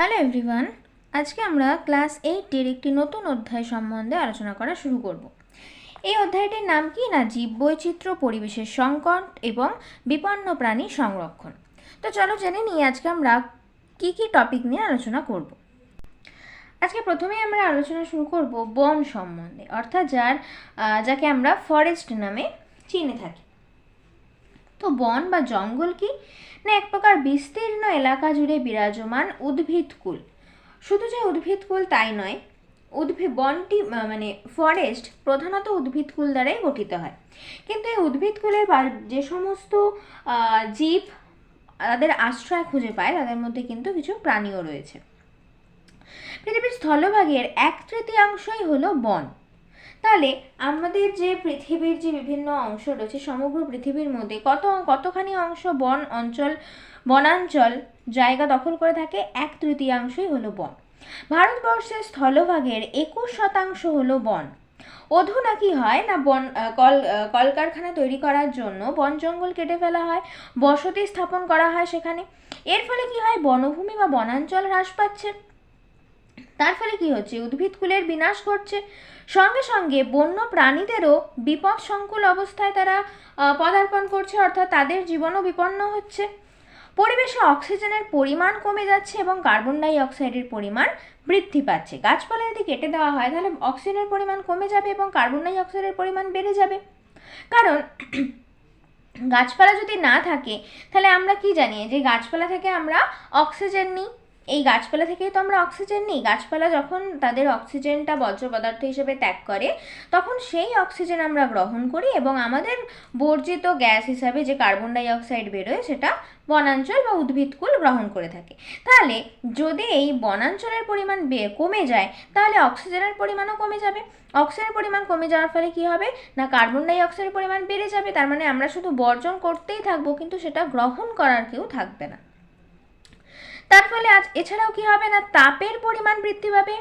Hello everyone, আজকে আমরা class এইটের একটি নতুন অধ্যায় সম্বন্ধে আলোচনা করা শুরু করব। এই অধ্যায়টির নাম কি না? জীব বৈচিত্র্য, পরিবেশের সংকট এবং বিপন্ন প্রাণী সংরক্ষণ। তো চলো জেনে নিই আজকে আমরা কি কি টপিক নিয়ে আলোচনা করব। আজকে প্রথমেই আমরা আলোচনা শুরু করব বন সম্বন্ধে, অর্থাৎ যার যাকে আমরা ফরেস্ট নামে চিনে থাকি। তো বন বা জঙ্গল কি? না, এক প্রকার বিস্তীর্ণ এলাকা জুড়ে বিরাজমান উদ্ভিদকুল শুধু যে উদ্ভিদকুল তাই নয়, উদ্ভিদ বনটি মানে ফরেস্ট প্রধানত উদ্ভিদকুল দ্বারাই গঠিত হয়। কিন্তু এই উদ্ভিদকুলের যে সমস্ত জীব, তাদের আশ্রয় খুঁজে পায়, তাদের মধ্যে কিন্তু কিছু প্রাণীও রয়েছে। পৃথিবীর স্থলভাগের এক তৃতীয়াংশই হলো বন। তাহলে আমাদের যে পৃথিবীর যে বিভিন্ন অংশ রয়েছে, সমগ্র পৃথিবীর মধ্যে কত, কতখানি অংশ বন অঞ্চল, বনাঞ্চল জায়গা দখল করে থাকে, এক তৃতীয়াংশই হলো বন। ভারতবর্ষের স্থলভাগের একুশ শতাংশ হলো বন। অধুনা কি হয় না বন কল কলকারখানা তৈরি করার জন্য বন জঙ্গল কেটে ফেলা হয়, বসতি স্থাপন করা হয় সেখানে। এর ফলে কি হয়, বনভূমি বা বনাঞ্চল হ্রাস পাচ্ছে। তার ফলে কি হচ্ছে? উদ্ভিদকুলের বিনাশ ঘটছে। সঙ্গে সঙ্গে বন্য প্রাণীদেরও বিপদ সংকুল অবস্থায় তারা পদার্পণ করছে, অর্থাৎ তাদের জীবনও বিপন্ন হচ্ছে। পরিবেশে অক্সিজেনের পরিমাণ কমে যাচ্ছে এবং কার্বন ডাই অক্সাইডের পরিমাণ বৃদ্ধি পাচ্ছে। গাছপালা যদি কেটে দেওয়া হয়, তাহলে অক্সিজেনের পরিমাণ কমে যাবে এবং কার্বন ডাই অক্সাইডের পরিমাণ বেড়ে যাবে। কারণ গাছপালা যদি না থাকে, তাহলে আমরা কি জানি? যে গাছপালা থেকে আমরা অক্সিজেন নিই। এই গাছপালা থেকেই তো আমরা অক্সিজেন নিই। গাছপালা যখন তাদের অক্সিজেনটা বর্জ্য পদার্থ হিসেবে ত্যাগ করে, তখন সেই অক্সিজেন আমরা গ্রহণ করি এবং আমাদের বর্জিত গ্যাস হিসাবে যে কার্বন ডাই অক্সাইড বেরোয়, সেটা বনাঞ্চল বা উদ্ভিদকুল গ্রহণ করে থাকে। তাহলে যদি এই বনাঞ্চলের পরিমাণ কমে যায়, তাহলে অক্সিজেনের পরিমাণও কমে যাবে। অক্সিজেনের পরিমাণ কমে যাওয়ার ফলে কি হবে? না, কার্বন ডাই অক্সাইডের পরিমাণ বেড়ে যাবে, তার মানে আমরা শুধু বর্জন করতেই থাকব, কিন্তু সেটা গ্রহণ করার কেউ থাকবে না। তার ফলে আজ এছাড়াও কি হবে না? তাপের পরিমাণ বৃদ্ধি পাবে,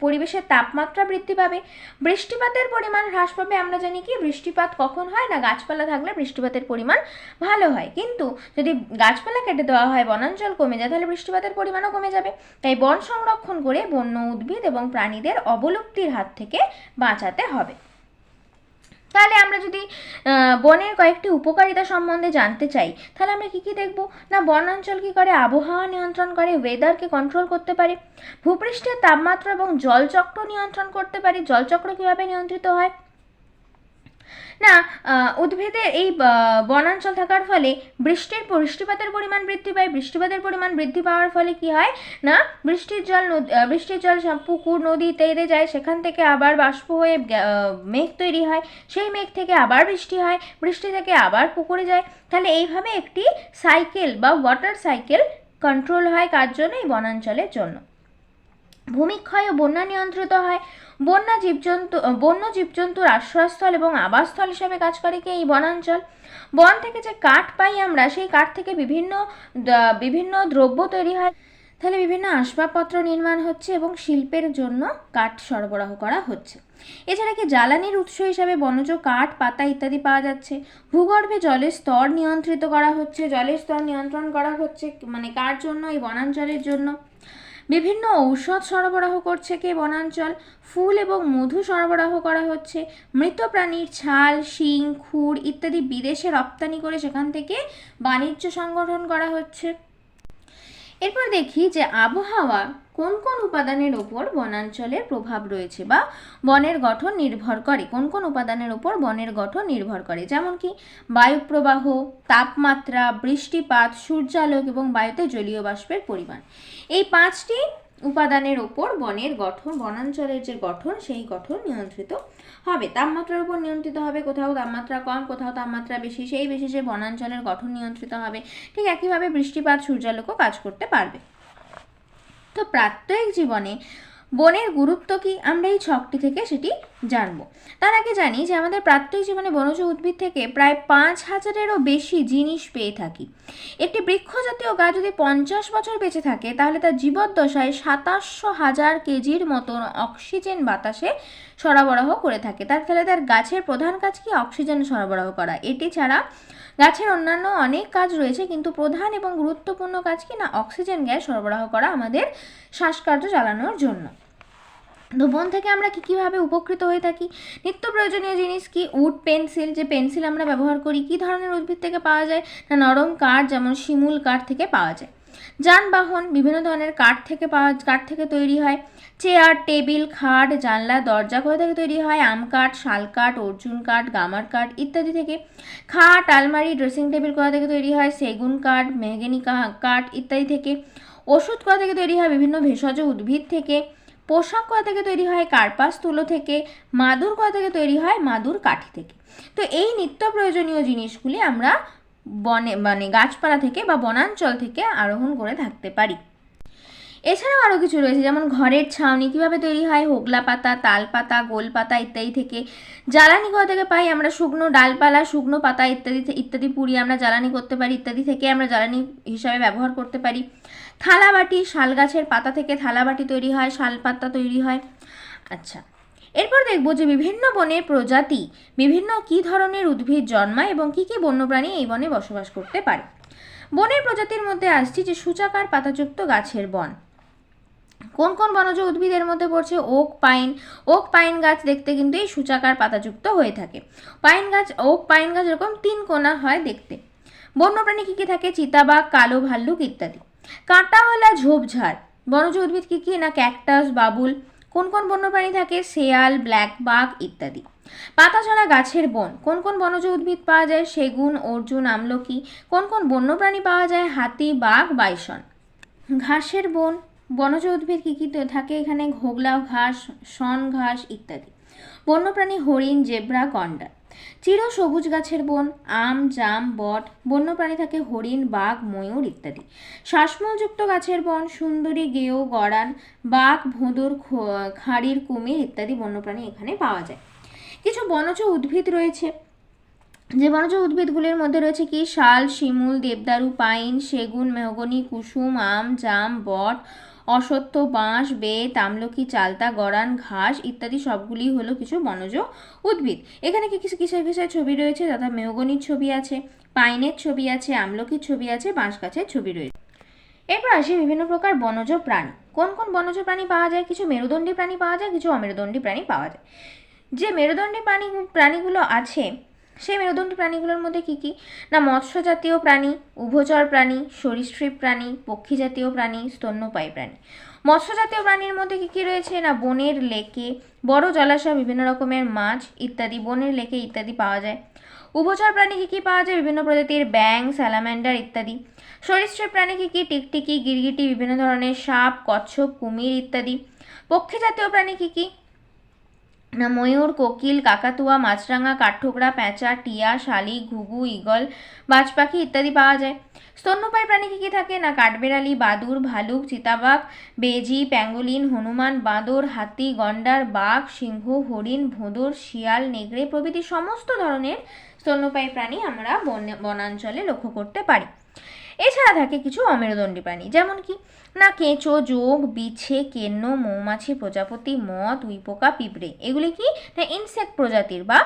পরিবেশের তাপমাত্রা বৃদ্ধি পাবে, বৃষ্টিপাতের পরিমাণ হ্রাস পাবে। আমরা জানি কি, বৃষ্টিপাত কখন হয় না? গাছপালা থাকলে বৃষ্টিপাতের পরিমাণ ভালো হয়। কিন্তু যদি গাছপালা কেটে দেওয়া হয়, বনাঞ্চল কমে যায়, তাহলে বৃষ্টিপাতের পরিমাণও কমে যাবে। তাই বন সংরক্ষণ করে বন্য উদ্ভিদ এবং প্রাণীদের অবলুপ্তির হাত থেকে বাঁচাতে হবে। তাহলে আমরা যদি বনের কয়েকটি উপকারিতা সম্বন্ধে জানতে চাই, তাহলে আমরা কি কি দেখব? না, বনাঞ্চল কি করে আবহাওয়া নিয়ন্ত্রণ করে ওয়েদারকে কন্ট্রোল করতে পারে, ভূপৃষ্ঠের তাপমাত্রা এবং জলচক্র নিয়ন্ত্রণ করতে পারে, জলচক্র কীভাবে নিয়ন্ত্রিত হয়? না উদ্ভিদের এই বনাঞ্চল থাকার ফলে বৃষ্টির বৃষ্টিপাতের পরিমাণ বৃদ্ধি পায়। বৃষ্টিপাতের পরিমাণ বৃদ্ধি পাওয়ার ফলে কি হয় না, বৃষ্টির জল বৃষ্টির জল পুকুর, নদী ইত্যাদিতে যায়, সেখান থেকে আবার বাষ্প হয়ে মেঘ তৈরি হয়। সেই মেঘ থেকে আবার বৃষ্টি হয়, বৃষ্টি থেকে আবার পুকুরে যায়। তাহলে এইভাবে একটি সাইকেল বা ওয়াটার সাইকেল কন্ট্রোল হয় কার জন্য? এই বনাঞ্চলের জন্য। ভূমিক্ষয় ও বন্যা নিয়ন্ত্রিত হয়। বন্যা জীবজন্তু বন্য জীবজন্তুর আশ্রয়স্থল এবং আবাসস্থল হিসাবে কাজ করে কি এই বনাঞ্চল? বন থেকে যে কাঠ পাই আমরা, সেই কাঠ থেকে বিভিন্ন বিভিন্ন দ্রব্য তৈরি হয়। তাহলে বিভিন্ন আসবাবপত্র নির্মাণ হচ্ছে এবং শিল্পের জন্য কাঠ সরবরাহ করা হচ্ছে। এছাড়া কি জ্বালানির উৎস হিসাবে বনজ কাঠ, পাতা ইত্যাদি পাওয়া যাচ্ছে? ভূগর্ভে জলের স্তর নিয়ন্ত্রিত করা হচ্ছে। জলের স্তর নিয়ন্ত্রণ করা হচ্ছে মানে কার জন্য? এই বনাঞ্চলের জন্য। বিভিন্ন ঔষধ সরবরাহ করছে কে বনাঞ্চল? ফুল এবং মধু সরবরাহ করা হচ্ছে। মৃত প্রাণীর ছাল, শিং, খুর ইত্যাদি বিদেশে রপ্তানি করে সেখান থেকে বাণিজ্য সংগঠন করা হচ্ছে। এরপর দেখি যে আবহাওয়া কোন কোন উপাদানের ওপর বনাঞ্চলের প্রভাব রয়েছে বা বনের গঠন নির্ভর করে, কোন কোন উপাদানের ওপর বনের গঠন নির্ভর করে। যেমন কি বায়ুপ্রবাহ, তাপমাত্রা, বৃষ্টিপাত, সূর্যালোক এবং বায়ুতে জলীয় বাষ্পের পরিমাণ। এই পাঁচটি উপাদানের ওপর বনের গঠন, বনাঞ্চলের যে গঠন, সেই গঠন নিয়ন্ত্রিত হবে। তাপমাত্রার উপর নিয়ন্ত্রিত হবে, কোথাও তাপমাত্রা কম, কোথাও তাপমাত্রা বেশি, সেই বেশি যে বনাঞ্চলের গঠন নিয়ন্ত্রিত হবে। ঠিক একইভাবে বৃষ্টিপাত সূর্যালোকও কাজ করতে পারবে। তো প্রাত্যহিক জীবনে বনের গুরুত্ব কি? আমরা এই ছকটি থেকে সেটি জানব। তার আগে জানি যে আমাদের প্রাত্যহিক জীবনে বনজ উদ্ভিদ থেকে প্রায় পাঁচ হাজারেরও বেশি জিনিস পেয়ে থাকি। একটি বৃক্ষ জাতীয় গাছ যদি পঞ্চাশ বছর বেঁচে থাকে, তাহলে তার জীবদ্দশায় সাতাশশো হাজার কেজির মতন অক্সিজেন বাতাসে সরবরাহ করে থাকে। তার ফলে তার গাছের প্রধান কাজ কি? অক্সিজেন সরবরাহ করা। এটি ছাড়া গাছের অন্যান্য অনেক কাজ রয়েছে, কিন্তু প্রধান এবং গুরুত্বপূর্ণ কাজ কি? না, অক্সিজেন গ্যাস সরবরাহ করা আমাদের শ্বাসকার্য চালানোর জন্য। তো বন থেকে আমরা কী কীভাবে উপকৃত হয়ে থাকি? নিত্য প্রয়োজনীয় জিনিস কি? উড পেন্সিল, যে পেন্সিল আমরা ব্যবহার করি, কী ধরনের উদ্ভিদ থেকে পাওয়া যায়? না, নরম কাঠ, যেমন শিমুল কাঠ থেকে পাওয়া যায়? যানবাহন, বিভিন্ন ধরনের কাঠ থেকে পাওয়া, কাঠ থেকে তৈরি হয়। চেয়ার, টেবিল, খাট, জানলা, দরজা কোথা থেকে তৈরি হয়। আম কাঠ, শাল কাঠ, অর্জুন কাঠ, গামার কাঠ ইত্যাদি থেকে। খাট, আলমারি, ড্রেসিং টেবিল কোথা থেকে তৈরি হয়। সেগুন কাঠ, মেহগেনি কাঠ ইত্যাদি থেকে। ওষুধ কোথা থেকে তৈরি হয় বিভিন্ন ভেষজ উদ্ভিদ থেকে। পোশাক কোথা থেকে তৈরি হয় কার্পাস তুলো থেকে। মাদুর কোথা থেকে তৈরি হয় মাদুর কাঠি থেকে। তো এই নিত্য প্রয়োজনীয় জিনিসগুলি আমরা বনে মানে গাছপালা থেকে বা বনাঞ্চল থেকে আরোহণ করে থাকতে পারি। এছাড়াও আরও কিছু রয়েছে, যেমন ঘরের ছাউনি, কীভাবে তৈরি হয়? হোগলা পাতা, তাল পাতা, গোল পাতা ইত্যাদি থেকে জ্বালানি কোথা থেকে পাই আমরা শুকনো ডালপালা, শুকনো পাতা ইত্যাদি ইত্যাদি পুড়িয়ে আমরা জ্বালানি করতে পারি, ইত্যাদি থেকে আমরা জ্বালানি হিসাবে ব্যবহার করতে পারি। থালাবাটি শাল গাছের পাতা থেকে থালাবাটি তৈরি হয়, শাল পাতা তৈরি হয়। আচ্ছা এরপর দেখব যে বিভিন্ন বনের প্রজাতি বিভিন্ন কী ধরনের উদ্ভিদ জন্মায় এবং কী কী বন্যপ্রাণী এই বনে বসবাস করতে পারে। বনের প্রজাতির মধ্যে আসছি যে সূচাকার পাতাযুক্ত গাছের বন। কোন কোন বনজ উদ্ভিদের মধ্যে পড়ছে? Okay, pine. ওক, পাইন গাছ দেখতে কিন্তু এই সূচাকার পাতাযুক্ত হয়ে থাকে। পাইন গাছ, ওক, পাইন গাছ এরকম তিন কোনা হয় দেখতে। বন্যপ্রাণী কী কী থাকে? চিতাবাঘ, কালো ভাল্লুক ইত্যাদি। কাঁটাওয়ালা ঝোপঝাড়। বনজ উদ্ভিদ কী কী? না ক্যাকটাস, বাবুল। কোন কোন বন্যপ্রাণী থাকে? শেয়াল, ব্ল্যাক বাঘ ইত্যাদি। পাতাছড়া গাছের বন। কোন কোন বনজ উদ্ভিদ পাওয়া যায়? সেগুন, অর্জুন, আমলকি। কোন কোন বন্যপ্রাণী পাওয়া যায়? হাতি, বাঘ, বাইসন। ঘাসের বন। বনজ উদ্ভিদ কী কী থাকে এখানে? ঘোগলা, ঘাস, শন ঘাস ইত্যাদি। বন্যপ্রাণী হরিণ, জেব্রা, গন্ডার। চির সবুজ গাছের বন, আম, জাম, বট, বন্যপ্রাণী থাকে, হরিণ, বাঘ, ময়ূর ইত্যাদি। শ্বাসমূলযুক্ত গাছের বন, সুন্দরী গেও গড়ান, বাঘ, ভোঁদর খাঁড়ির, কুমির ইত্যাদি বন্যপ্রাণী এখানে পাওয়া যায়। কিছু বনজ উদ্ভিদ রয়েছে। যে বনজ উদ্ভিদগুলির মধ্যে রয়েছে কি? শাল, শিমুল, দেবদারু, পাইন, সেগুন, মেহগনি, কুসুম, আম, জাম, বট অসত্য বাঁশ, বেত, আমলকি, চালতা, গড়ান, ঘাস ইত্যাদি সবগুলি হলো কিছু বনজ উদ্ভিদ। এখানে কি কিছু কিসের কিসের ছবি রয়েছে? তথা মেহগনির ছবি আছে, পাইনের ছবি আছে, আমলকির ছবি আছে, বাঁশ গাছের ছবি রয়েছে। এরপর আসি বিভিন্ন প্রকার বনজ প্রাণী। কোন কোন বনজ প্রাণী পাওয়া যায়? কিছু মেরুদণ্ডী প্রাণী পাওয়া যায়, কিছু অমেরুদণ্ডী প্রাণী পাওয়া যায়। যে মেরুদণ্ডী প্রাণী প্রাণীগুলো আছে সেই মেরুদণ্ডী প্রাণীগুলোর মধ্যে কী কী? না মৎস্য জাতীয় প্রাণী, উভচর প্রাণী, সরীসৃপ প্রাণী পক্ষী জাতীয় প্রাণী, স্তন্যপায়ী প্রাণী। মৎস্য জাতীয় প্রাণীর মধ্যে কী কী রয়েছে? না, বনের লেকে, বড় জলাশয়, বিভিন্ন রকমের মাছ ইত্যাদি, বনের লেকে ইত্যাদি পাওয়া যায়। উভচর প্রাণী কী কী পাওয়া যায়? বিভিন্ন প্রজাতির ব্যাং স্যালামান্ডার ইত্যাদি। সরীসৃপ প্রাণী কী কী? টিকটিকি, গিরগিটি, বিভিন্ন ধরনের সাপ, কচ্ছপ, কুমির ইত্যাদি। পক্ষী জাতীয় প্রাণী কী কী? ময়ূর, কোকিল, কাকাতুয়া, মাছরাঙা, কাঠঠোকরা, প্যাঁচা, টিয়া শালিক ঘুঘু ইগল বাজ পাখি ইত্যাদি পাওয়া যায়। স্তন্যপায়ী প্রাণী কী কী থাকে? না, কাঠবেড়ালি বাদুর ভালুক, চিতাবাঘ, বেজি, প্যাঙ্গোলিন, হনুমান, বাঁদর, হাতি, গন্ডার, বাঘ, সিংহ, হরিণ, ভোঁদর, শিয়াল, নেগড়ে প্রভৃতি সমস্ত ধরনের স্তন্যপায়ী প্রাণী আমরা বনাঞ্চলে লক্ষ্য করতে পারি। এছাড়া থাকে কিছু অমেরুদণ্ডী প্রাণী, যেমন কি না কেঁচো, যোগ, বিছে, কেন্ন, মৌমাছি, প্রজাপতি, মদ উইপোকা পিঁপড়ে। এগুলি কি? না ইনসেক্ট প্রজাতির বা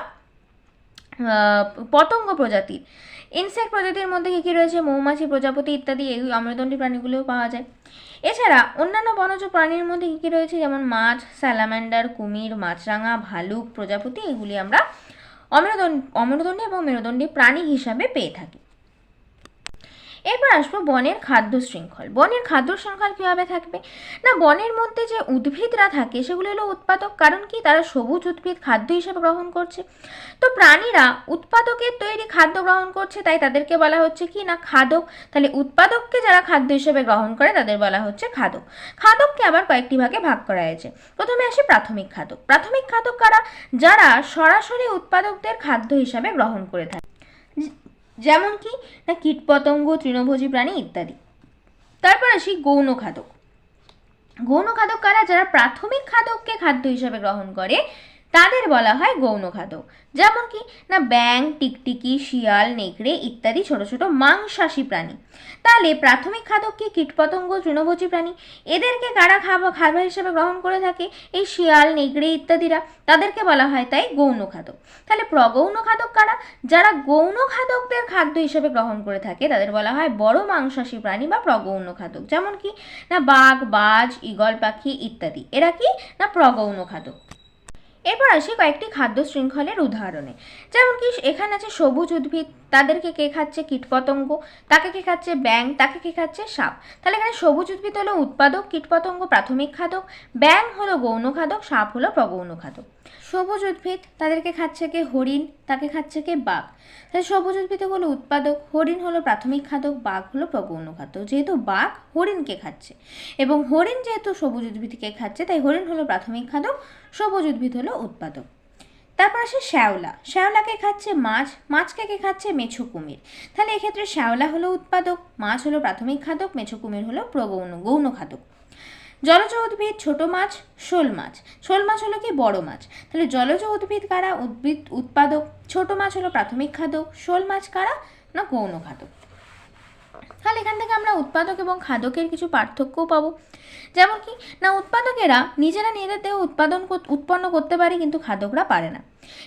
পতঙ্গ প্রজাতির। ইনসেক্ট প্রজাতির মধ্যে কী কী রয়েছে? মৌমাছি, প্রজাপতি ইত্যাদি, এই অমেরুদণ্ডী প্রাণীগুলোও পাওয়া যায়। এছাড়া অন্যান্য বনজ প্রাণীর মধ্যে কী কী রয়েছে? যেমন মাছ, স্যালামান্ডার, কুমির, মাছরাঙা, ভালুক, প্রজাপতি, এগুলি আমরা অমেরুদণ্ড, অমেরুদণ্ডী এবং মেরুদণ্ডী প্রাণী হিসাবে পেয়ে থাকি। এরপর আসব বনের খাদ্য শৃঙ্খল। বনের খাদ্য শৃঙ্খল কীভাবে থাকবে? না, বনের মধ্যে যে উদ্ভিদরা থাকে, সেগুলো হলো উৎপাদক। কারণ কি? তারা সবুজ উদ্ভিদ খাদ্য হিসেবে গ্রহণ করছে। তো প্রাণীরা উৎপাদকের তৈরি খাদ্য গ্রহণ করছে, তাই তাদেরকে বলা হচ্ছে কি? না, খাদক। তাহলে উৎপাদককে যারা খাদ্য হিসেবে গ্রহণ করে, তাদের বলা হচ্ছে খাদক। খাদককে আবার কয়েকটি ভাগে ভাগ করা হয়েছে। প্রথমে আসে প্রাথমিক খাদক। প্রাথমিক খাদক কারা? যারা সরাসরি উৎপাদকদের খাদ্য হিসাবে গ্রহণ করে থাকে। যেমন কি, না কীটপতঙ্গ, তৃণভোজী প্রাণী ইত্যাদি। তারপর আসি গৌণ খাদক। গৌণ খাদক কারা? যারা প্রাথমিক খাদককে খাদ্য হিসাবে গ্রহণ করে, তাদের বলা হয় গৌণ খাদক। যেমন কি, না ব্যাং টিকটিকি, শিয়াল, নেকড়ে ইত্যাদি ছোট ছোট মাংসাশী প্রাণী। তাহলে প্রাথমিক খাদক কি কীটপতঙ্গ, তৃণভোজী প্রাণী, এদেরকে কারা খাবার খাবার হিসেবে গ্রহণ করে থাকে, এই শিয়াল নেকড়ে ইত্যাদিরা, তাদেরকে বলা হয় তাই গৌণ খাদক। তাহলে প্রগৌণ খাদক কারা? যারা গৌণ খাদকদের খাদ্য হিসেবে গ্রহণ করে থাকে, তাদের বলা হয় বড় মাংসাশী প্রাণী বা প্রগৌণ খাদক। যেমন কি? না বাঘ, বাজ ঈগল পাখি ইত্যাদি। এরা কি? না প্রগৌণ খাদক। এরপর আসি কয়েকটি খাদ্য শৃঙ্খলের উদাহরণে। যেমন কি, এখানে আছে সবুজ উদ্ভিদ, তাদেরকে কে খাচ্ছে? কীটপতঙ্গ। তাকে কে খাচ্ছে? ব্যাং তাকে কে খাচ্ছে? সাপ। তাহলে এখানে সবুজ উদ্ভিদ হলো উৎপাদক, কীটপতঙ্গ প্রাথমিক খাদক ব্যাং হলো গৌণ খাদক, সাপ হলো প্রগৌণ খাদক। সবুজ উদ্ভিদ, তাদেরকে খাচ্ছে কে হরিণ, তাকে খাচ্ছে কে বাঘ। তাহলে সবুজ উদ্ভিদ হলো উৎপাদক, হরিণ হলো প্রাথমিক খাদক, বাঘ হলো প্রগৌণ খাদক। যেহেতু বাঘ হরিণকে খাচ্ছে এবং হরিণ যেহেতু সবুজ উদ্ভিদকে খাচ্ছে, তাই হরিণ হলো প্রাথমিক খাদক, সবুজ উদ্ভিদ হলো উৎপাদক। তারপর আসে শ্যাওলা। শ্যাওলাকে খাচ্ছে মাছ, মাছকে কে খাচ্ছে মেছো কুমির। তাহলে এক্ষেত্রে শ্যাওলা হলো উৎপাদক, মাছ হলো প্রাথমিক খাদক, মেছো কুমির হলো প্রগৌণ গৌণ খাদক। জলজ উদ্ভিদ ছোট মাছ, শোল মাছ। শোল মাছ হলো কি? বড় মাছ। তাহলে জলজ উদ্ভিদ কারা? উদ্ভিদ উৎপাদক। ছোট মাছ হলো প্রাথমিক খাদক। শোল মাছ কারা? না গৌণ খাদক। তাহলে এখান থেকে আমরা উৎপাদক এবং খাদকের কিছু পার্থক্যও পাবো। যেমন কি? না, উৎপাদকেরা নিজেরা নিজেদের দেহ উৎপাদন উৎপন্ন করতে পারে, কিন্তু খাদকরা পারে না।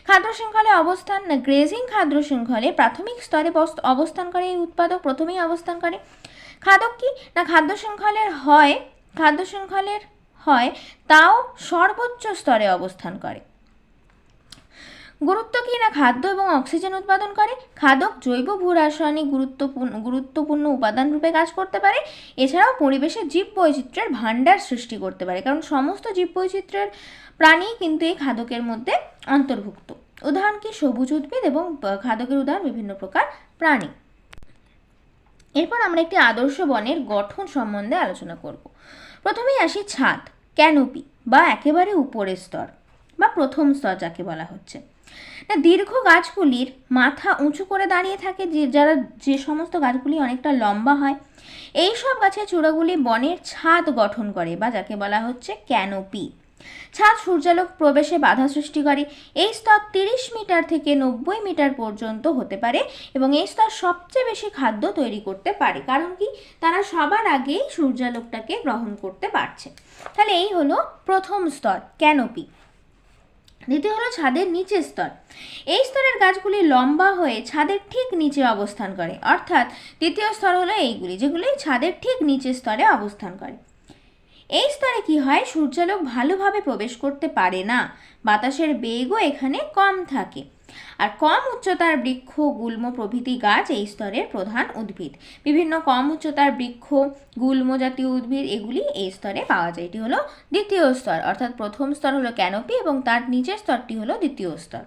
খাদ্য শৃঙ্খলে অবস্থান, না গ্রেজিং খাদ্য শৃঙ্খলে প্রাথমিক স্তরে বস- অবস্থান করে এই উৎপাদক, প্রথমেই অবস্থান করে। খাদক কি? না, খাদ্য শৃঙ্খলের হয় খাদ্য শৃঙ্খলের হয়, তাও সর্বোচ্চ স্তরে অবস্থান করে। গুরুত্ব কি না খাদ্য এবং অক্সিজেন উৎপাদন করে? খাদক জৈব ভূ রাসায়নিক গুরুত্বপূর্ণ গুরুত্বপূর্ণ উপাদান রূপে কাজ করতে পারে। এছাড়াও পরিবেশে জীব বৈচিত্র্যের ভাণ্ডার সৃষ্টি করতে পারে, কারণ সমস্ত জীব বৈচিত্র্যের প্রাণী কিন্তু এই খাদকের মধ্যে অন্তর্ভুক্ত। উদাহরণ কি? সবুজ উদ্ভিদ এবং খাদকের উদাহরণ বিভিন্ন প্রকার প্রাণী। এরপর আমরা একটি আদর্শ বনের গঠন সম্বন্ধে আলোচনা করব। প্রথমেই আসি ছাদ, ক্যানোপি বা একেবারে উপরের স্তর বা প্রথম স্তর যাকে বলা হচ্ছে। না, দীর্ঘ গাছগুলির মাথা উঁচু করে দাঁড়িয়ে থাকে যে, যারা যে সমস্ত গাছগুলি অনেকটা লম্বা হয়, এই সব গাছের চূড়াগুলি বনের ছাদ গঠন করে বা যাকে বলা হচ্ছে ক্যানোপি। ছাদ সূর্যালোক প্রবেশে বাধা সৃষ্টি করে এই স্তর তিরিশ মিটার থেকে নব্বই মিটার পর্যন্ত হতে পারে এবং এই স্তর সবচেয়ে বেশি খাদ্য তৈরি করতে পারে। কারণ কি? তারা সবার আগেই সূর্যালোকটাকে গ্রহণ করতে পারছে। তাহলে এই হলো প্রথম স্তর, ক্যানোপি। দ্বিতীয় হলো ছাদের নিচের স্তর। এই স্তরের গাছগুলি লম্বা হয়ে ছাদের ঠিক নিচে অবস্থান করে। অর্থাৎ দ্বিতীয় স্তর হলো এইগুলি, যেগুলি ছাদের ঠিক নিচের স্তরে অবস্থান করে। এই স্তরে কি হয়? সূর্যালোক ভালোভাবে প্রবেশ করতে পারে না। বাতাসের বেগও এখানে কম থাকে। আর কম উচ্চতার বৃক্ষ, গুল্ম প্রভৃতি গাছ এই স্তরের প্রধান উদ্ভিদ। বিভিন্ন কম উচ্চতার বৃক্ষ, গুল্ম জাতীয় উদ্ভিদ, এগুলি এই স্তরে পাওয়া যায়। এটি হলো দ্বিতীয় স্তর, অর্থাৎ প্রথম স্তর হলো ক্যানোপি এবং তার নিচের স্তরটি হলো দ্বিতীয় স্তর।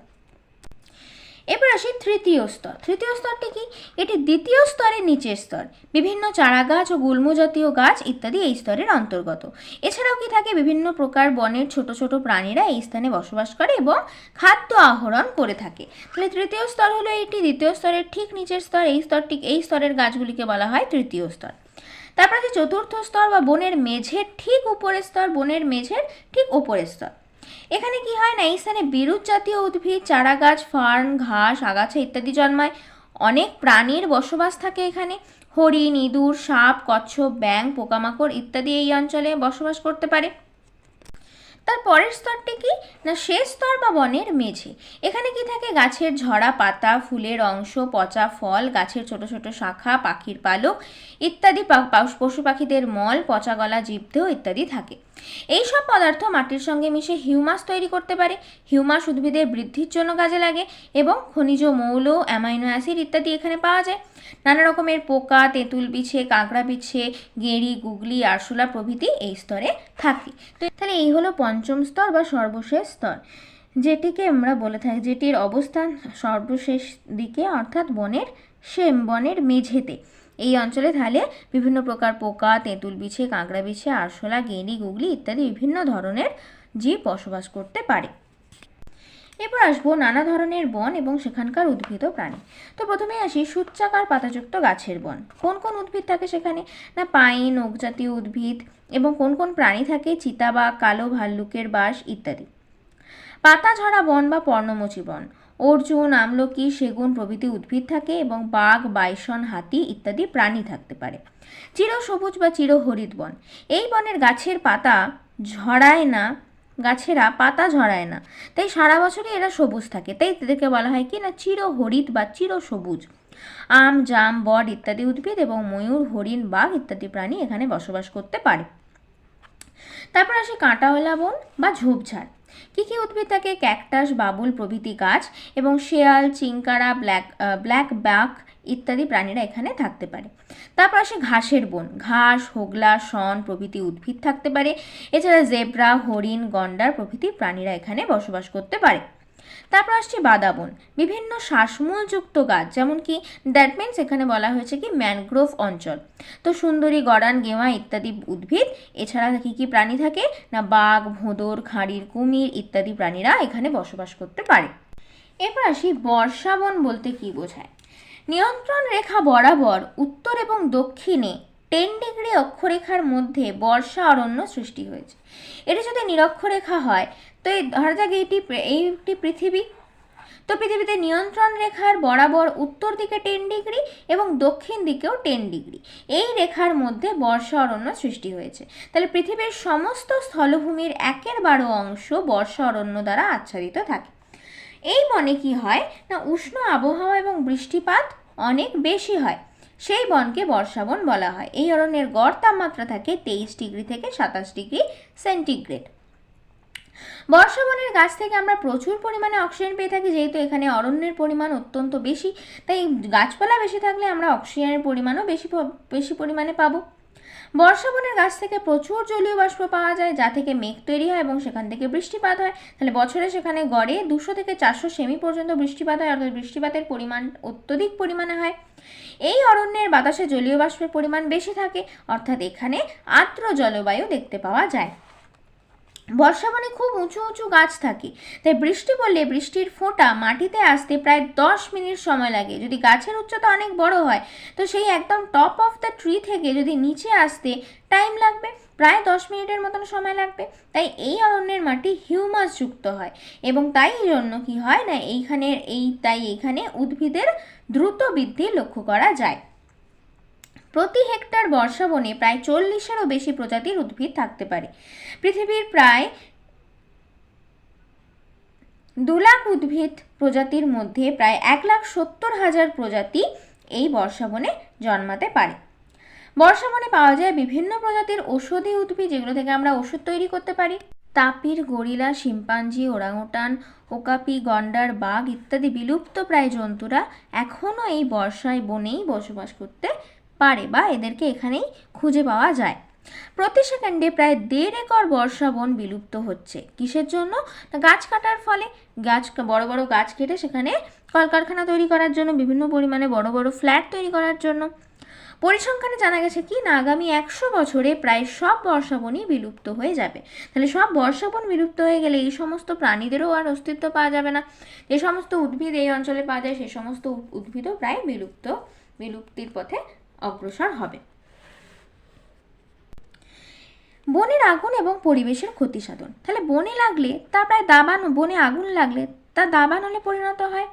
এবার আসি তৃতীয় স্তর। তৃতীয় স্তরটি কি? এটি দ্বিতীয় স্তরের নিচের স্তর। বিভিন্ন চারা গাছ ও গুল্ম জাতীয় গাছ ইত্যাদি এই স্তরের অন্তর্গত। এছাড়াও কি থাকে? বিভিন্ন প্রকার বনের ছোট ছোট প্রাণীরা এই স্থানে বসবাস করে এবং খাদ্য আহরণ করে থাকে। তাহলে তৃতীয় স্তর হলো এটি। দ্বিতীয় স্তরের ঠিক নিচের স্তর, এই স্তরটি এই স্তরের গাছগুলিকে বলা হয় তৃতীয় স্তর। তারপর আছে চতুর্থ স্তর বা বনের মেঝের ঠিক উপরের স্তর, বনের মেঝের ঠিক উপরের স্তর। এখানে কি হয় না, এই স্থানে বিরুৎ জাতীয় উদ্ভিদ চারা গাছ ফার্ন, ঘাস, আগাছা ইত্যাদি জন্মায়। অনেক প্রাণীর বসবাস থাকে এখানে। হরিণ, ইঁদুর, সাপ, কচ্ছপ ব্যাং পোকামাকড় ইত্যাদি এই অঞ্চলে বসবাস করতে পারে। তার পরের স্তরটি কি? না, শেষ স্তর বা বনের মেঝে। এখানে কি থাকে? গাছের ঝরা পাতা, ফুলের অংশ, পচা ফল, গাছের ছোট ছোট শাখা, পাখির পালক ইত্যাদি পশু পাখিদের মল, পচা গলা, জীবদেহ ইত্যাদি থাকে। এই সব পদার্থ মাটির সঙ্গে মিশে হিউমাস তৈরি করতে পারে। হিউমাস উদ্ভিদের বৃদ্ধির জন্য কাজে লাগে এবং খনিজ মৌল, অ্যামাইনো অ্যাসিড ইত্যাদি এখানে পাওয়া যায়। নানা রকমের পোকা, তেঁতুল বিছে কাঁকড়া বিছে গেঁড়ি, গুগলি, আরশোলা প্রভৃতি এই স্তরে থাকে। তো তাহলে এই হলো পঞ্চম স্তর বা সর্বশেষ স্তর, যেটিকে আমরা বলে থাকি, যেটির অবস্থান সর্বশেষ দিকে অর্থাৎ বনের সেম, বনের মেঝেতে। এই অঞ্চলে তাহলে বিভিন্ন প্রকার পোকা, তেঁতুল বিছে, কাঁকড়া বিছে, আরশোলা গেঁড়ি গুগলি ইত্যাদি বিভিন্ন ধরনের জীব বসবাস করতে পারে। এরপর আসব নানা ধরনের বন এবং সেখানকার উদ্ভিদ ও প্রাণী। তো প্রথমে আসি সূচ্চাকার পাতাযুক্ত গাছের বন। কোন কোন উদ্ভিদ থাকে সেখানে? না, পাইন ওক জাতীয় উদ্ভিদ এবং কোন কোন প্রাণী থাকে? চিতাবাঘ, কালো ভাল্লুকের বাস ইত্যাদি। পাতা ঝরা বন বা পর্ণমোচী বন। অর্জুন, আমলকি, সেগুন প্রভৃতি উদ্ভিদ থাকে এবং বাঘ, বাইসন, হাতি ইত্যাদি প্রাণী থাকতে পারে। চিরসবুজ বা চিরহরিত বন। এই বনের গাছের পাতা ঝরায় না, গাছেরা পাতা ঝরায় না। তাই সারা বছরই এরা সবুজ থাকে। তাই এদেরকে বলা হয় কি না চিরহরিত বা চিরসবুজ আম, জাম, বট ইত্যাদি উদ্ভিদ এবং ময়ূর, হরিণ, বাঘ ইত্যাদি প্রাণী এখানে বসবাস করতে পারে। তারপর আসে কাঁটাওয়ালা বন বা ঝোপঝাড়। কী কী উদ্ভিদ থাকে ক্যাকটাস, বাবুল, প্রভৃতি গাছ এবং শেয়াল চিংকারা ব্ল্যাক ব্ল্যাক ব্যাক ইত্যাদি প্রাণীরা এখানে থাকতে পারে। তারপর আসে ঘাসের বন। ঘাস, হোগলা, শন প্রভৃতি উদ্ভিদ থাকতে পারে। এছাড়া জেব্রা, হরিণ, গন্ডার প্রভৃতি প্রাণীরা এখানে বসবাস করতে পারে। তারপর আসছে বাদাবন বিভিন্ন শ্বাসমূলযুক্ত গাছ, যেমন কি দ্যাট মিনস এখানে বলা হয়েছে কি ম্যানগ্রোভ অঞ্চল। তো সুন্দরী গড়ান গেওয়া ইত্যাদি উদ্ভিদ, এছাড়া কী কী প্রাণী থাকে? না বাঘ, ভোঁদর, খাঁড়ির কুমির ইত্যাদি প্রাণীরা এখানে বসবাস করতে পারে। এরপর আসি বর্ষাবন বলতে কি বোঝায়? নিয়ন্ত্রণ রেখা বরাবর উত্তর এবং দক্ষিণে টেন ডিগ্রি অক্ষরেখার মধ্যে বর্ষা অরণ্য সৃষ্টি হয়েছে। এটি যদি নিরক্ষরেখা হয় তো এই, ধরা যাক এইটি এই একটি পৃথিবী। তো পৃথিবীতে নিয়ন্ত্রণ রেখার বরাবর উত্তর দিকে টেন ডিগ্রি এবং দক্ষিণ দিকেও টেন ডিগ্রি এই রেখার মধ্যে বর্ষা অরণ্য সৃষ্টি হয়েছে। তাহলে পৃথিবীর সমস্ত স্থলভূমির একের বারো অংশ বর্ষা অরণ্য দ্বারা আচ্ছাদিত থাকে। এই বনে কি হয়? না, উষ্ণ আবহাওয়া এবং বৃষ্টিপাত অনেক বেশি হয়। সেই বনকে বর্ষাবন বলা হয়। এই অরণ্যের গড় তাপমাত্রা থাকে তেইশ ডিগ্রি থেকে সাতাশ ডিগ্রি সেন্টিগ্রেড বর্ষাবনের গাছ থেকে আমরা প্রচুর পরিমাণে অক্সিজেন পেয়ে থাকি, যেহেতু এখানে অরণ্যের পরিমাণ অত্যন্ত বেশি, তাই গাছপালা বেশি থাকলে আমরা অক্সিজেনের পরিমাণও বেশি বেশি পরিমাণে পাবো। বর্ষাবনের গাছ থেকে প্রচুর জলীয় বাষ্প পাওয়া যায়, যা থেকে মেঘ তৈরি হয় এবং সেখান থেকে বৃষ্টিপাত হয়। তাহলে বছরে সেখানে গড়ে দুশো থেকে চারশো সেমি পর্যন্ত বৃষ্টিপাত হয়, অর্থাৎ বৃষ্টিপাতের পরিমাণ অত্যধিক পরিমাণে হয়। এই অরণ্যের বাতাসে জলীয় বাষ্পের পরিমাণ বেশি থাকে, অর্থাৎ এখানে আর্দ্র জলবায়ু দেখতে পাওয়া যায়। বর্ষাবনে খুব উঁচু উঁচু গাছ থাকে। তাই বৃষ্টি পড়লে বৃষ্টির ফোঁটা মাটিতে আসতে প্রায় দশ মিনিট সময় লাগে। যদি গাছের উচ্চতা অনেক বড় হয়, তো সেই একদম টপ অফ দ্য ট্রি থেকে যদি নিচে আসতে টাইম লাগবে, প্রায় দশ মিনিটের মতন সময় লাগবে। তাই এই অরণ্যের মাটি হিউমাস যুক্ত হয়। এবং তাই জন্য কি হয় না, এইখানের এই, তাই এইখানে উদ্ভিদের দ্রুত বৃদ্ধি লক্ষ্য করা যায়। প্রতি হেক্টর বর্ষাবনে প্রায় চল্লিশেরও বেশি প্রজাতির উদ্ভিদ থাকতে পারে। পৃথিবীর প্রায় দু লাখ উদ্ভিদ প্রজাতির মধ্যে প্রায় এক লাখ সত্তর হাজার প্রজাতি এই বর্ষাবনে জন্মাতে পারে। বর্ষাবনে পাওয়া যায় বিভিন্ন প্রজাতির ঔষধি উদ্ভিদ যেগুলো থেকে আমরা ওষুধ তৈরি করতে পারি। Tapir, gorilla, chimpanzee orangutan okapi, গন্ডার, বাঘ ইত্যাদি বিলুপ্ত প্রায় জন্তুরা এখনও এই বর্ষায় বনেই বসবাস করতে পারে বা এদেরকে এখানেই খুঁজে পাওয়া যায়। প্রতি সেকেন্ডে প্রায় দেড় একর বর্ষা বন বিলুপ্ত হচ্ছে। কিসের জন্য? গাছ কাটার ফলে। গাছ, বড় বড় গাছ কেটে সেখানে কলকারখানা তৈরি করার জন্য, বিভিন্ন পরিমাণে বড় বড় ফ্ল্যাট তৈরি করার জন্য। পরিসংখ্যানে জানা গেছে কি, না আগামী একশো বছরে প্রায় সব বর্ষাবনই বিলুপ্ত হয়ে যাবে। তাহলে সব বর্ষাবন বিলুপ্ত হয়ে গেলে এই সমস্ত প্রাণীদেরও আর অস্তিত্ব পাওয়া যাবে না। যে সমস্ত উদ্ভিদ এই অঞ্চলে পাওয়া যায় সেই সমস্ত উদ্ভিদও প্রায় বিলুপ্ত, বিলুপ্তির পথে অগ্রসর হবে। বনের আগুন এবং পরিবেশের ক্ষতি সাধন তাহলে বনে লাগলে তা প্রায় দাবান, বনে আগুন লাগলে তা দাবানলে পরিণত হয়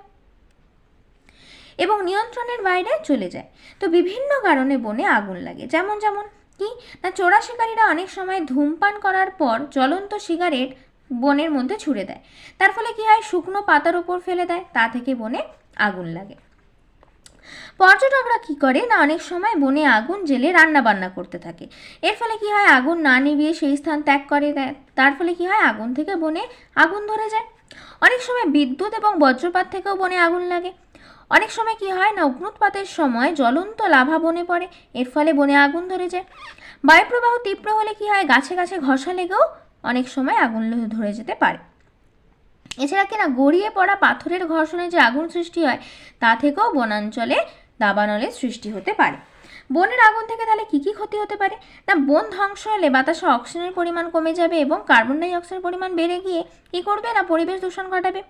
এবং নিয়ন্ত্রণের বাইরে চলে যায়। তো বিভিন্ন কারণে বনে আগুন লাগে। যেমন যেমন কি না চোরা শিকারীরা অনেক সময় ধূমপান করার পর জ্বলন্ত সিগারেট বনের মধ্যে ছুড়ে দেয়। তার ফলে কি হয়? শুকনো পাতার উপর ফেলে দেয়। তা থেকে বনে আগুন লাগে। পর্যটকরা কি করে না অনেক সময় বনে আগুন জেলে রান্না বান্না করতে থাকে। এর ফলে কি হয়? আগুন না নিভিয়ে সেই স্থান ত্যাগ করে দেয়। তার ফলে কি হয়? আগুন থেকে বনে আগুন ধরে যায়। অনেক সময় বিদ্যুৎ এবং বজ্রপাত থেকেও বনে আগুন লাগে। অনেক সময় কি হয়? না অগ্নুৎপাতের সময় জ্বলন্ত লাভা বনে পড়ে। এর ফলে বনে আগুন ধরে যায়। বায়ুপ্রবাহ তীব্র হলে কি হয়? গাছে গাছে ঘষা লেগেও অনেক সময় আগুন ধরে যেতে পারে। এছাড়া কিনা গড়িয়ে পড়া পাথরের ঘর্ষণে যে আগুন সৃষ্টি হয়, তা থেকেও বনাঞ্চলে দাবানলের সৃষ্টি হতে পারে। বনের আগুন থেকে তাহলে কী কী ক্ষতি হতে পারে? না, বন ধ্বংস হলে বাতাসে অক্সিজেনের পরিমাণ কমে যাবে এবং কার্বন ডাইঅক্সাইডের পরিমাণ বেড়ে গিয়ে কী করবে? না, পরিবেশ দূষণ ঘটাবে।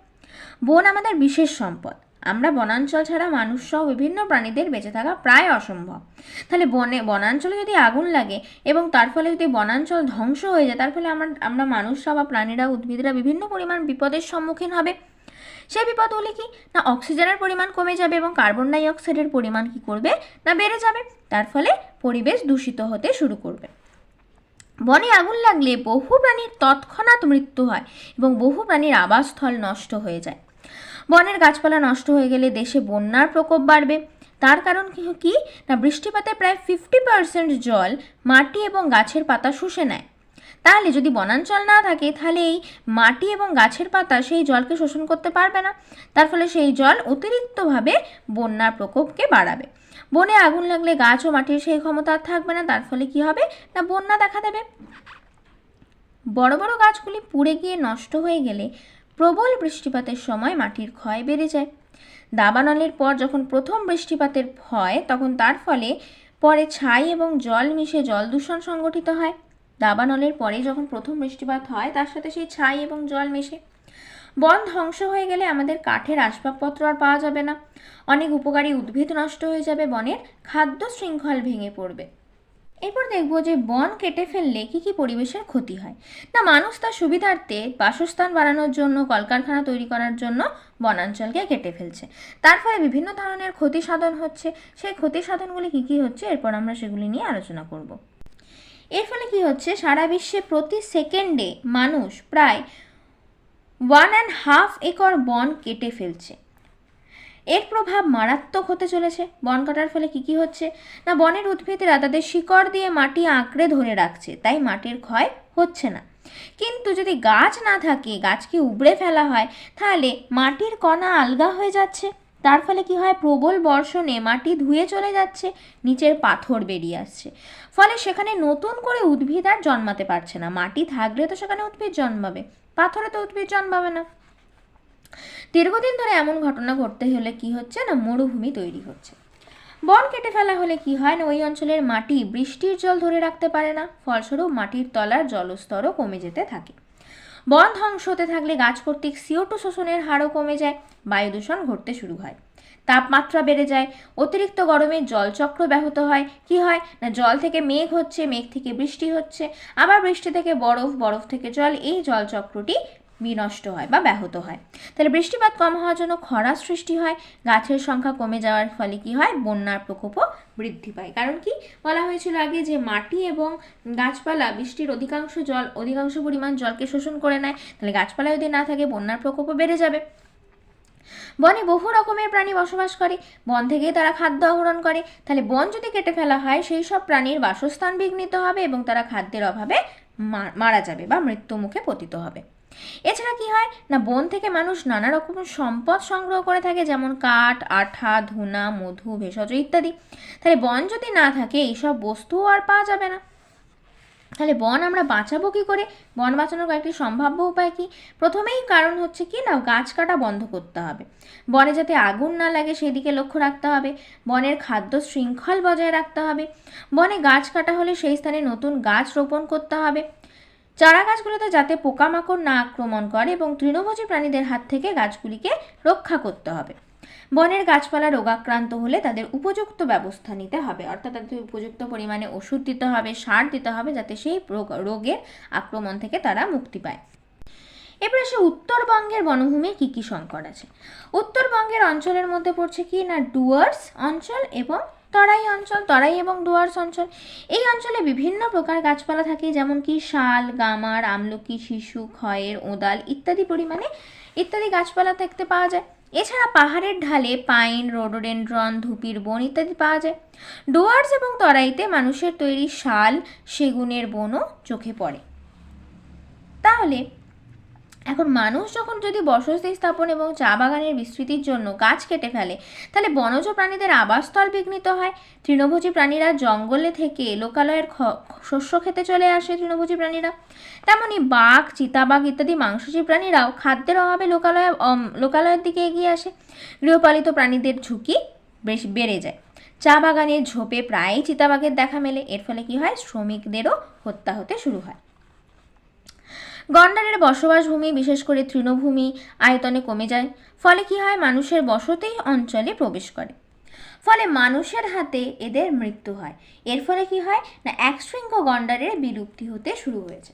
বন আমাদের বিশেষ সম্পদ। আমরা বনাঞ্চল ছাড়া মানুষ সহ বিভিন্ন প্রাণীদের বেঁচে থাকা প্রায় অসম্ভব। তাহলে বনে, বনাঞ্চলে যদি আগুন লাগে এবং তার ফলে যদি বনাঞ্চল ধ্বংস হয়ে যায়, তার ফলে আমরা আমরা মানুষরা বা প্রাণীরা, উদ্ভিদরা বিভিন্ন পরিমাণ বিপদের সম্মুখীন হবে। সেই বিপদগুলি কি? না, অক্সিজেনের পরিমাণ কমে যাবে এবং কার্বন ডাই অক্সাইডের পরিমাণ কি করবে? না, বেড়ে যাবে। তার ফলে পরিবেশ দূষিত হতে শুরু করবে। বনে আগুন লাগলে বহু প্রাণীর তৎক্ষণাৎ মৃত্যু হয় এবং বহু প্রাণীর আবাসস্থল নষ্ট হয়ে যায়। বনের গাছপালা নষ্ট হয়ে গেলে দেশে বন্যার প্রকোপ বাড়বে। তার কারণ কি না, বৃষ্টিপাতে প্রায় ফিফটি পার্সেন্ট জল, মাটি এবং গাছের পাতা শুষে নেয়। তাহলে যদি বনাঞ্চল না থাকে, তাহলে এই মাটি এবং গাছের পাতা সেই জলকে শোষণ করতে পারবে না। তার ফলে সেই জল অতিরিক্তভাবে বন্যার প্রকোপকে বাড়াবে। বনে আগুন লাগলে গাছ ও মাটির সেই ক্ষমতা আর থাকবে না, তার ফলে কি হবে? না, বন্যা দেখা দেবে। বড় বড় গাছগুলি পুড়ে গিয়ে নষ্ট হয়ে গেলে প্রবল বৃষ্টিপাতের সময় মাটির ক্ষয় বেড়ে যায়। দাবানলের পর যখন প্রথম বৃষ্টিপাতের হয় তখন তার ফলে পরে ছাই এবং জল মিশে জল দূষণ সংগঠিত হয়। দাবানলের পরে যখন প্রথম বৃষ্টিপাত হয়, তার সাথে সেই ছাই এবং জল মেশে। বন ধ্বংস হয়ে গেলে আমাদের কাঠের আসবাবপত্র আর পাওয়া যাবে না। অনেক উপকারী উদ্ভিদ নষ্ট হয়ে যাবে, বনের খাদ্য শৃঙ্খল ভেঙে পড়বে। এরপর দেখব যে বন কেটে ফেললে কি কি পরিবেশের ক্ষতি হয়। না মানুষ তার সুবিধার্থে বাসস্থান বাড়ানোর জন্য, কলকারখানা তৈরি করার জন্য বনাঞ্চলকে কেটে ফেলছে। তার ফলে বিভিন্ন ধরনের ক্ষতি সাধন হচ্ছে। সেই ক্ষতি সাধনগুলি কি কি হচ্ছে এরপর আমরা সেগুলি নিয়ে আলোচনা করব। এর ফলে কি হচ্ছে? সারা বিশ্বে প্রতি সেকেন্ডে মানুষ প্রায় ওয়ান অ্যান্ড হাফ একর বন কেটে ফেলছে। এর প্রভাব মারাত্মক হতে চলেছে। বন কাটার ফলে কি কি হচ্ছে? না, বনের উদ্ভিদেরা তাদের শিকড় দিয়ে মাটি আঁকড়ে ধরে রাখছে, তাই মাটির ক্ষয় হচ্ছে না। কিন্তু যদি গাছ না থাকে গাছকে উবড়ে ফেলা হয়, তাহলে মাটির কণা আলগা হয়ে যাচ্ছে। তার ফলে কি হয়? প্রবল বর্ষণে মাটি ধুয়ে চলে যাচ্ছে, নিচের পাথর বেরিয়ে আসছে। ফলে সেখানে নতুন করে উদ্ভিদ আর জন্মাতে পারছে না। মাটি থাকলে তো সেখানে উদ্ভিদ জন্মাবে, পাথরে তো উদ্ভিদ জন্মাবে না। দীর্ঘদিন ধরে এমন ঘটনা ঘটতে হলে কি হচ্ছে না, মরুভূমি তৈরি হচ্ছে। বন কেটে ফেলা হলে কি হয় না, ওই অঞ্চলের মাটি বৃষ্টির জল ধরে রাখতে পারে না, ফলস্বরূপ মাটির তলার জলস্তরও কমে যেতে থাকে। বন ধ্বংস হতে থাকলে গাছ কর্তৃক সিও টু শোষণের হারও কমে যায়, বায়ু দূষণ ঘটতে শুরু হয়। তাপমাত্রা বেড়ে যায়, অতিরিক্ত গরমে জলচক্র ব্যাহত হয়। কি হয় না, জল থেকে মেঘ হচ্ছে, মেঘ থেকে বৃষ্টি হচ্ছে, আবার বৃষ্টি থেকে বরফ বরফ থেকে জল, এই জলচক্রটি বিনষ্ট হয় বা ব্যাহত হয়। তাহলে বৃষ্টিপাত কম হওয়ার জন্য খরা সৃষ্টি হয়, গাছের সংখ্যা কমে যাওয়ার ফলে কি হয়? বন্যার প্রকোপও বৃদ্ধি পায়। কারণ কি? বলা হয়েছিল আগে যে মাটি এবং গাছপালা বৃষ্টির অধিকাংশ জল, অধিকাংশ পরিমাণ জলকে শোষণ করে নেয়। তাহলে গাছপালা যদি না থাকে, বন্যার প্রকোপও বেড়ে যাবে। বনে বহু রকমের প্রাণী বসবাস করে। বন থেকেই তারা খাদ্য আহরণ করে। তাহলে বন যদি কেটে ফেলা হয়, সেই সব প্রাণীর বাসস্থান বিঘ্নিত হবে এবং তারা খাদ্যের অভাবে মারা যাবে বা মৃত্যু মুখে পতিত হবে। এছাড়া কি হয়? না, বন থেকে মানুষ নানা রকম সম্পদ সংগ্রহ করে থাকে, যেমন কাঠ, আঠা, ধুনা, মধু, ভেষজ ইত্যাদি। তাহলে বন যদি না থাকে, এইসব বস্তুও আর পাওয়া যাবে না। তাহলে বন আমরা বাঁচাবো কী করে? বন বাঁচানোর কয়েকটি সম্ভাব্য উপায় কি? প্রথমেই কারণ হচ্ছে কি? না, গাছ কাটা বন্ধ করতে হবে। বনে যাতে আগুন না লাগে, সেদিকে লক্ষ্য রাখতে হবে। বনের খাদ্য শৃঙ্খল বজায় রাখতে হবে। বনে গাছ কাটা হলে সেই স্থানে নতুন গাছ রোপণ করতে হবে। চারা গাছগুলোতে যাতে পোকামাকড় না আক্রমণ করে এবং তৃণভোজী প্রাণীদের হাত থেকে গাছগুলিকে রক্ষা করতে হবে। বনের গাছপালা রোগাক্রান্ত হলে তাদের উপযুক্ত ব্যবস্থা নিতে হবে। অর্থাৎ তাদের উপযুক্ত পরিমাণে ওষুধ দিতে হবে, সার দিতে হবে যাতে সেই রোগের আক্রমণ থেকে তারা মুক্তি পায়। এবার আসে উত্তরবঙ্গের বনভূমি কী কী সংকট আছে। উত্তরবঙ্গের অঞ্চলের মধ্যে পড়ছে কি না ডুয়ার্স অঞ্চল এবং তরাই অঞ্চল, তরাই এবং ডুয়ার্স অঞ্চল। এই অঞ্চলে বিভিন্ন প্রকার গাছপালা থাকে, যেমন কি শাল, গামার, আমলকি, শিশু, খয়ের, ওদাল ইত্যাদি পরিমাণে ইত্যাদি গাছপালা দেখতে পাওয়া যায়। এছাড়া পাহাড়ের ঢালে পাইন, রোডোডেন্ড্রন, ধুপির বন ইত্যাদি পাওয়া যায়। ডুয়ার্স এবং তরাইতে মানুষের তৈরি শাল, সেগুনের বনও চোখে পড়ে। তাহলে এখন মানুষ যখন যদি বসতি স্থাপন এবং চা বাগানের বিস্তৃতির জন্য গাছ কেটে ফেলে, তাহলে বনজ প্রাণীদের আবাসস্থল বিঘ্নিত হয়। তৃণভোজী প্রাণীরা জঙ্গলে থেকে লোকালয়ের শস্য খেতে চলে আসে তৃণভোজী প্রাণীরা। তেমনই বাঘ, চিতাবাঘ ইত্যাদি মাংসজী প্রাণীরাও খাদ্যের অভাবে লোকালয় লোকালয়ের দিকে এগিয়ে আসে। গৃহপালিত প্রাণীদের ঝুঁকি বেশ বেড়ে যায়। চা বাগানের ঝোপে প্রায়ই চিতাবাঘের দেখা মেলে। এর ফলে কি হয়? শ্রমিকদেরও হত্যা হতে শুরু হয়। গন্ডারের বসবাসভূমি, বিশেষ করে তৃণভূমি, আয়তনে কমে যায়। ফলে কি হয়? মানুষের বসতি অঞ্চলে প্রবেশ করে। ফলে মানুষের হাতে এদের মৃত্যু হয়। এর ফলে কি হয়? না, একশৃঙ্গ গন্ডারের বিলুপ্তি হতে শুরু হয়েছে।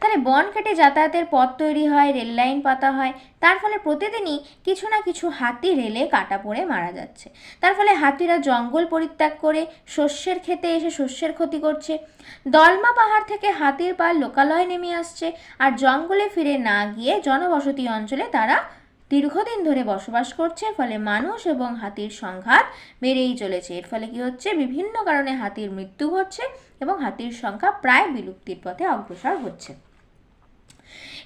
তাহলে বন কেটে যাতায়াতের পথ তৈরি হয়, রেল লাইন পাতা হয়। তার ফলে প্রতিদিনই কিছু না কিছু হাতি রেলে কাটা পড়ে মারা যাচ্ছে। তার ফলে হাতিরা জঙ্গল পরিত্যাগ করে শস্যের খেতে এসে শস্যের ক্ষতি করছে। দলমা পাহাড় থেকে হাতির পা লোকালয়ে নেমে আসছে আর জঙ্গলে ফিরে না গিয়ে জনবসতি অঞ্চলে তারা দীর্ঘদিন ধরে বসবাস করছে। ফলে মানুষ এবং হাতির সংঘাত বেড়েই চলেছে। এর ফলে কি হচ্ছে? বিভিন্ন কারণে হাতির মৃত্যু ঘটছে। এবং হাতির সংখ্যা প্রায় বিলুপ্তির পথে অগ্রসর হচ্ছে।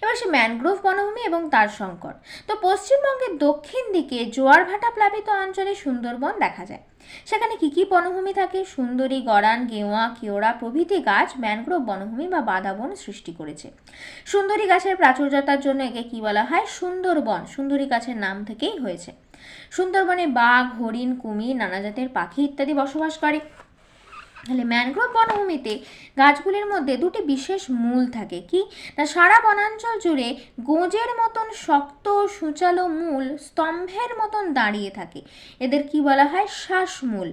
এবার সে ম্যানগ্রোভ বনভূমি এবং তার সংকট। তো পশ্চিমবঙ্গের দক্ষিণ দিকে জোয়ার ভাটা প্লাবিত অঞ্চলে সুন্দরবন দেখা যায়। সেখানে কি কি বনভূমি থাকে? সুন্দরী, গড়ান, গেওয়া, কেওড়া প্রভৃতি গাছ ম্যানগ্রোভ বনভূমি বা বাদাবন সৃষ্টি করেছে। সুন্দরী গাছের প্রাচুর্যতার জন্য একে কি বলা হয়? সুন্দরবন। সুন্দরী গাছের নাম থেকেই হয়েছে। সুন্দরবনে বাঘ, হরিণ, কুমির, নানা জাতের পাখি ইত্যাদি বসবাস করে। তাহলে ম্যানগ্রোভ বনভূমিতে গাছগুলির মধ্যে দুটি বিশেষ মূল থাকে। কি? না সারা বনাঞ্চল জুড়ে গোজের মতন শক্ত সূচালো মূল স্তম্ভের মতন দাঁড়িয়ে থাকে। এদের কি বলা হয়? শ্বাসমূল।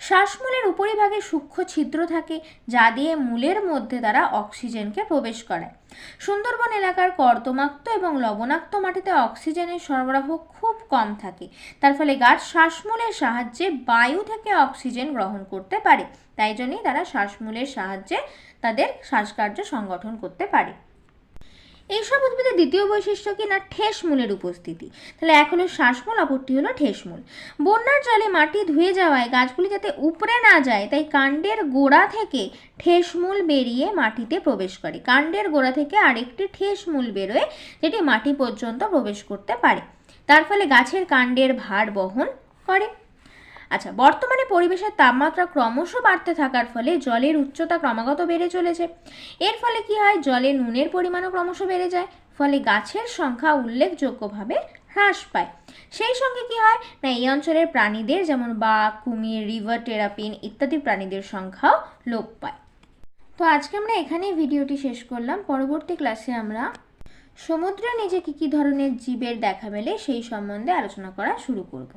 শ্বাসমূলের উপরিভাগে সূক্ষ্ম ছিদ্র থাকে, যা দিয়ে মূলের মধ্যে তারা অক্সিজেনকে প্রবেশ করায়। সুন্দরবন এলাকার কর্দমাক্ত এবং লবণাক্ত মাটিতে অক্সিজেনের সরবরাহ খুব কম থাকে। তার ফলে গাছ শ্বাসমূলের সাহায্যে বায়ু থেকে অক্সিজেন গ্রহণ করতে পারে। তাই জন্যই তারা শ্বাসমূলের সাহায্যে তাদের শ্বাসকার্য সংগঠন করতে পারে। এইসব উদ্ভিদের দ্বিতীয় বৈশিষ্ট্য কি না? ঠেস মূলের উপস্থিতি। তাহলে এক হলো শ্বাসমূল, অপরটি হলো ঠেসমূল বন্যার জলে মাটি ধুয়ে যাওয়ায় গাছগুলি যাতে উপড়ে না যায়, তাই কাণ্ডের গোড়া থেকে ঠেসমূল বেরিয়ে মাটিতে প্রবেশ করে। কাণ্ডের গোড়া থেকে আরেকটি ঠেসমূল বেরোয়, যেটি মাটি পর্যন্ত প্রবেশ করতে পারে। তার ফলে গাছের কাণ্ডের ভার বহন করে। আচ্ছা বর্তমানে পরিবেশের তাপমাত্রা ক্রমশ বাড়তে থাকার ফলে জলের উচ্চতা ক্রমাগত বেড়ে চলেছে। এর ফলে কি হয়? জলে নুনের পরিমাণও ক্রমশ বেড়ে যায়, ফলে গাছের সংখ্যা উল্লেখযোগ্যভাবে হ্রাস পায়। সেই সঙ্গে কি হয়? না, এই অঞ্চলের প্রাণীদের যেমন বাঘ, কুমির, রিভার, টেরাপিন ইত্যাদি প্রাণীদের সংখ্যাও লোপ পায়। তো আজকে আমরা এখানেই ভিডিওটি শেষ করলাম। পরবর্তী ক্লাসে আমরা সমুদ্রের নিচে কী কী ধরনের জীবের দেখা মেলে সেই সম্বন্ধে আলোচনা করা শুরু করব।